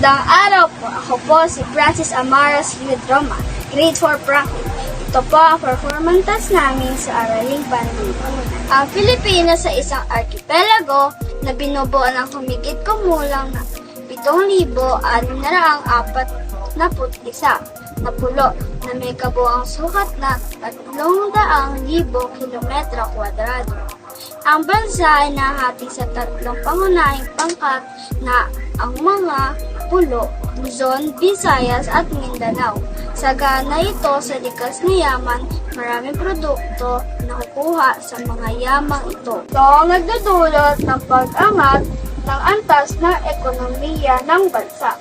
Magandang araw po. Ako po si Francis Amaras Lidroma, grade 4 practice. Ito po ang performance namin sa Araling Banlipan. Ang Pilipinas sa isang archipelago na binubuo ng humigit kumulang na 7,641 na pulo na may kabuang sukat na 300,000 kilometro kwadrado. Ang bansa ay nahati sa tatlong pangunahing pangkat na ang mga pulo, Luzon, Visayas at Mindanao. Sagana ito sa likas na yaman, maraming produkto na kukuha sa mga yamang ito. Ito ang nagdudulot ng pag-angat ng antas ng ekonomiya ng bansa.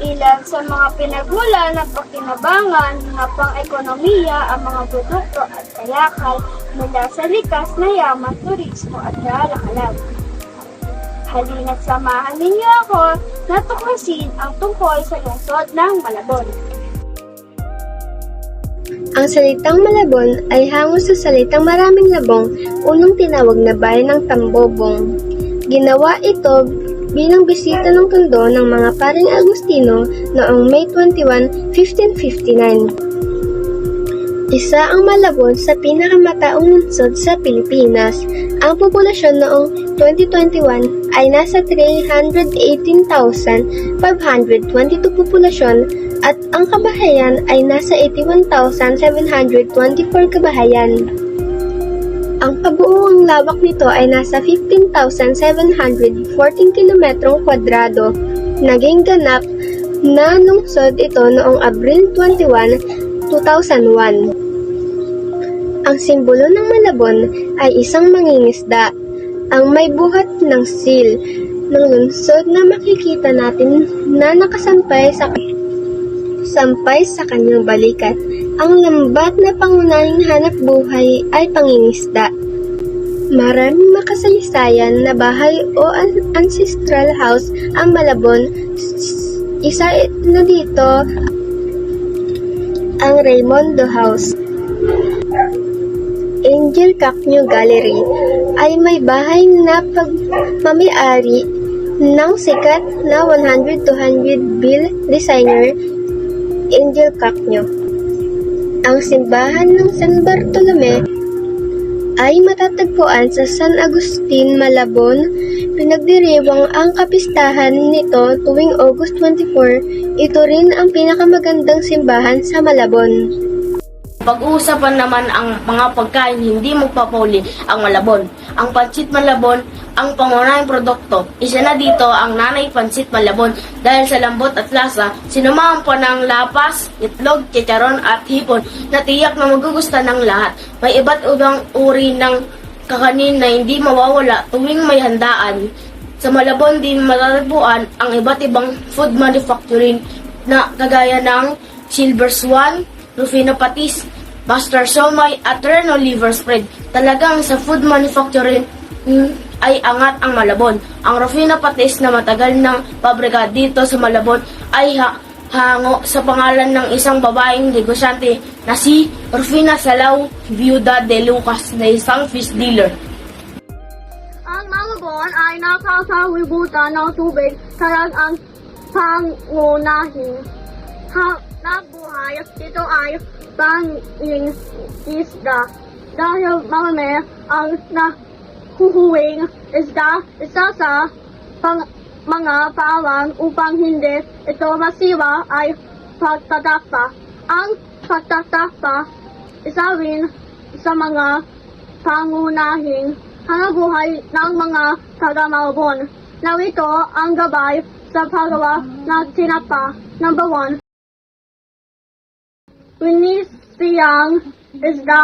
Ilan sa mga pinagmula ng pakinabangan ng pang-ekonomiya ang mga produkto at kayakal mula sa likas na yaman, turismo at kalakalan. Halina't samahan ninyo ako na tuklasin ang tungkol sa lungsod ng Malabon. Ang salitang Malabon ay hango sa salitang maraming labong, unang tinawag na bayan ng Tambobong. Ginawa ito bilang bisita ng tondo ng mga paring Agustino noong May 21, 1559. Isa ang Malabon sa pinakamataong lungsod sa Pilipinas. Ang populasyon noong 2021 ay nasa 318,522 populasyon at ang kabahayan ay nasa 81,724 kabahayan. Ang kabuuang lawak nito ay nasa 15,714 kilometrong kwadrado. Naging ganap na lungsod ito noong Abril 21, 2001. Ang simbolo ng Malabon ay isang mangingisda, ang may buhat ng seal ng lungsod na makikita natin na nakasampay sa sampay sa kanyang balikat. Ang lambat na pangunahing hanap buhay ay pangingisda. Maraming makasaysayan na bahay o an- ancestral house ang Malabon. Isa na dito ang Raymondo House. Angel Cacnyo Gallery ay may bahay na pagmamiari ng sikat na 100-200 bill designer Angel Cacnyo. Ang simbahan ng San Bartolome ay matatagpuan sa San Agustin, Malabon. Pinagdiriwang ang kapistahan nito tuwing August 24. Ito rin ang pinakamagandang simbahan sa Malabon. Pag-uusapan naman ang mga pagkain hindi magpapauli ang malabon. Ang pansit malabon, ang pangunahing produkto. Isa na dito ang nanay pansit malabon dahil sa lambot at lasa, sinamahan pa ng lapas, itlog, chicharon at hipon na tiyak na magugustuhan ng lahat. May iba't ibang uri ng kakanin na hindi mawawala tuwing may handaan. Sa Malabon din matatagpuan ang iba't ibang food manufacturing na kagaya ng Silver Swan, Rufino Patis, Master Somay at Reno Liver Spread. Talagang sa food manufacturing mm, ay angat ang Malabon. Ang Rufino Patis na matagal ng pabrika dito sa Malabon ay ha hango sa pangalan ng isang babaeng negosyante na si Rufina Salaw Viuda de Lucas na isang fish dealer. Ang Malabon ay nakasawibutan ng tubig kaya ang pangunahing ha na buhay ito ay panging isda. Dahil marami ang nahuhuwing isda isa sa pang, mga pawang upang hindi ito masiwa ay pagtatakpa. Ang pagtatakpa isa rin sa mga pangunahing hanabuhay ng mga taga-Malabon. Narito ang gabay sa paggawa ng tinapa. Number one, Winisiyang isda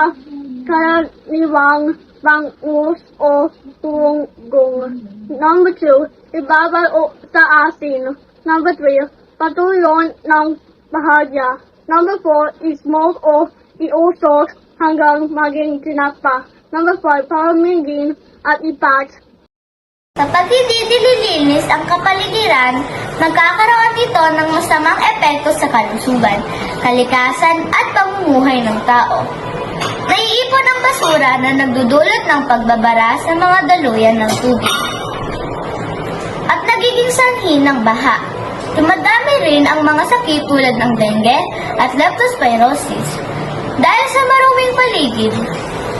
karaniwang bangus o tunggong. Number two, ibabal o sa asin. Number three, patuyon ng bahagya. Number four, ismoke o iusok hanggang maging tinapa. Number five, palamigin at ipat. Kapag hindi nililinis ang kapaligiran, nagkakaroon ito ng masamang epekto sa kalusugan, kalikasan at pamumuhay ng tao. Naiipon ang basura na nagdudulot ng pagbabara sa mga daluyan ng tubig at nagiging sanhi ng baha. Dumadami rin ang mga sakit tulad ng dengue at leptospirosis. Dahil sa maruming paligid,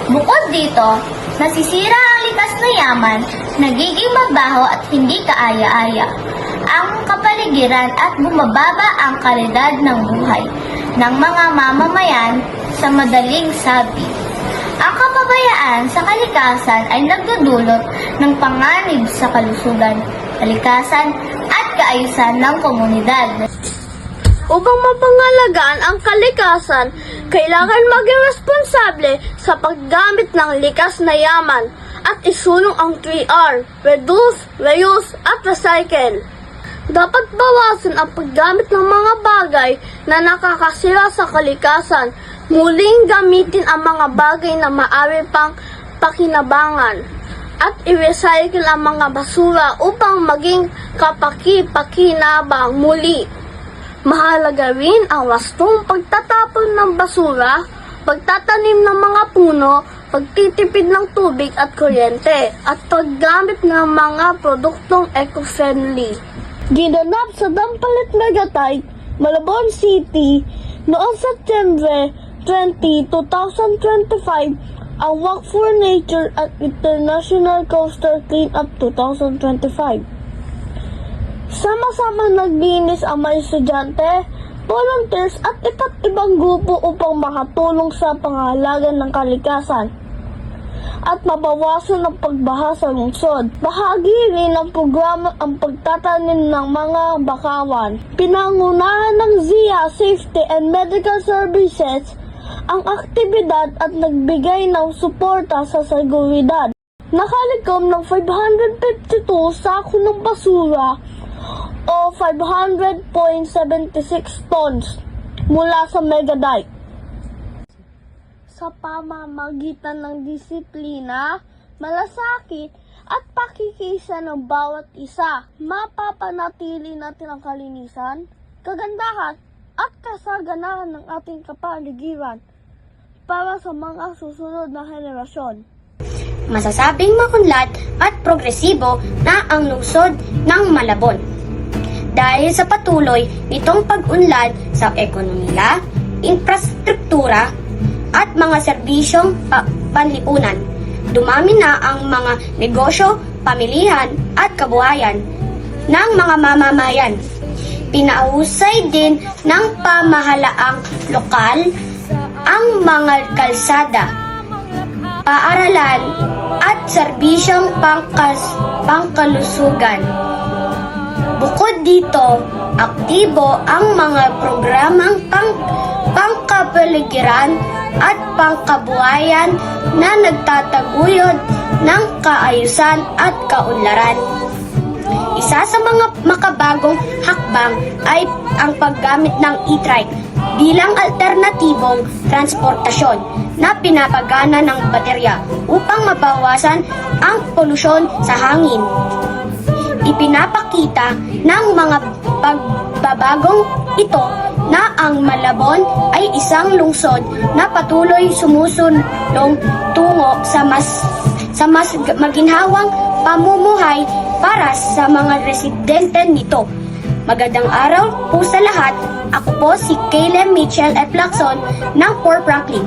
bukod dito, nasisira likas na yaman, nagiging mabaho at hindi kaaya-aya ang kapaligiran at bumababa ang kalidad ng buhay ng mga mamamayan sa madaling sabi. Ang kapabayaan sa kalikasan ay nagdudulot ng panganib sa kalusugan, kalikasan at kaayusan ng komunidad. Upang mapangalagaan ang kalikasan, kailangan maging responsable sa paggamit ng likas na yaman at isulong ang 3R, reduce, reuse, at recycle. Dapat bawasan ang paggamit ng mga bagay na nakakasira sa kalikasan. Muling gamitin ang mga bagay na maaari pang pakinabangan at i-recycle ang mga basura upang maging kapaki-pakinabang muli. Mahalaga rin ang wastong pagtatapon ng basura, pagtatanim ng mga puno, pagtitipid ng tubig at kuryente, at paggamit ng mga produktong eco-friendly. Ginanap sa Dampalit Megatite, Malabon City, noong Setyembre 20, 2025, ang Walk for Nature at International Coastal Cleanup 2025. Sama-sama naglinis ang mga estudyante, volunteers at iba't ibang grupo upang makatulong sa pangalaga ng kalikasan at mabawasan ang pagbaha sa lungsod. Bahagi rin ng programa ang pagtatanim ng mga bakawan. Pinangunahan ng ZIA Safety and Medical Services ang aktibidad at nagbigay ng suporta sa seguridad. Nakalikom ng 552 sako ng basura o 500.76 tons mula sa Megadite. Sa pamamagitan ng disiplina, malasakit, at pakikisa ng bawat isa, mapapanatili natin ang kalinisan, kagandahan, at kasaganahan ng ating kapaligiran para sa mga susunod na henerasyon. masasabing makunlad at progresibo na ang lungsod ng Malabon. Dahil sa patuloy nitong pag-unlad sa ekonomiya, infrastruktura, at mga serbisyong pa- panlipunan. Dumami na ang mga negosyo, pamilihan at kabuhayan ng mga mamamayan. Pinausay din ng pamahalaang lokal ang mga kalsada, paaralan at serbisyong pangkas, pangkalusugan. Bukod dito, aktibo ang mga programang pang, pangkapaligiran at pangkabuhayan na nagtataguyod ng kaayusan at kaunlaran. Isa sa mga makabagong hakbang ay ang paggamit ng e-trike bilang alternatibong transportasyon na pinapagana ng baterya upang mabawasan ang polusyon sa hangin ipinapakita ng mga pagbabagong ito na ang Malabon ay isang lungsod na patuloy sumusulong tungo sa mas sa mas maginhawang pamumuhay para sa mga residente nito. Magandang araw po sa lahat. Ako po si Caleb Mitchell F. Lacson ng Port Franklin.